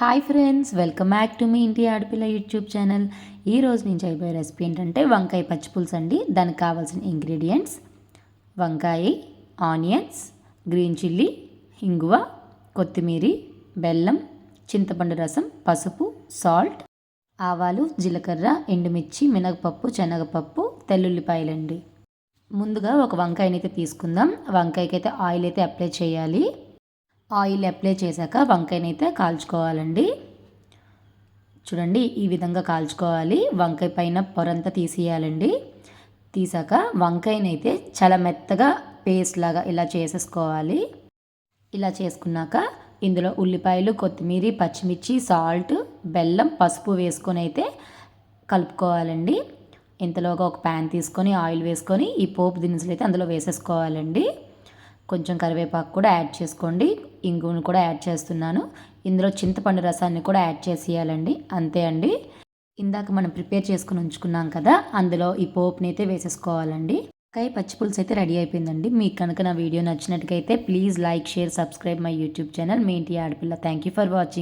Hi friends welcome back to మీ ఇంటి ఆడపిల్ల YouTube channel. ఈరోజు నేను చేయబోయే రెసిపీ ఏంటంటే వంకాయ పచ్చిపులుసు అండి. దానికి కావాల్సిన ఇంగ్రీడియంట్స్ వంకాయ ఆనియన్స్ గ్రీన్ చిల్లీ ఇంగువ కొత్తిమీర బెల్లం చింతపండు రసం పసుపు సాల్ట్ ఆవాలు జీలకర్ర ఎండుమిర్చి మినగపప్పు శనగపప్పు తెల్లుల్లిపాయలండి. ముందుగా ఒక వంకాయనైతే తీసుకుందాం. వంకాయకైతే ఆయిల్ అయితే అప్లై చేయాలి. ఆయిల్ అప్లై చేశాక వంకాయనైతే కాల్చుకోవాలండి. చూడండి ఈ విధంగా కాల్చుకోవాలి. వంకాయ పైన పొరంతా తీసేయాలండి. తీసాక వంకాయనైతే చాలా మెత్తగా పేస్ట్ లాగా ఇలా చేసేసుకోవాలి. ఇలా చేసుకున్నాక ఇందులో ఉల్లిపాయలు కొత్తిమీర పచ్చిమిర్చి సాల్ట్ బెల్లం పసుపు వేసుకొని అయితే కలుపుకోవాలండి. ఇంతలోగా ఒక ప్యాన్ తీసుకొని ఆయిల్ వేసుకొని ఈ పోపు దినుసులు అయితే అందులో వేసేసుకోవాలండి. కొంచెం కరివేపాకు కూడా యాడ్ చేసుకోండి. ఇంగును కూడా యాడ్ చేస్తున్నాను. ఇందులో చింతపండు రసాన్ని కూడా యాడ్ చేసేయాలండి. అంతే అండి. ఇందాక మనం ప్రిపేర్ చేసుకుని ఉంచుకున్నాం కదా అందులో ఈ పోపుని అయితే వేసేసుకోవాలండి కాయ పచ్చిపులుసు అయితే రెడీ అయిపోయిందండి. మీకు కనుక నా video నచ్చినట్టుగైతే please like share subscribe my YouTube channel. మీ ఇంటి ఆడపిల్ల. Thank you for watching.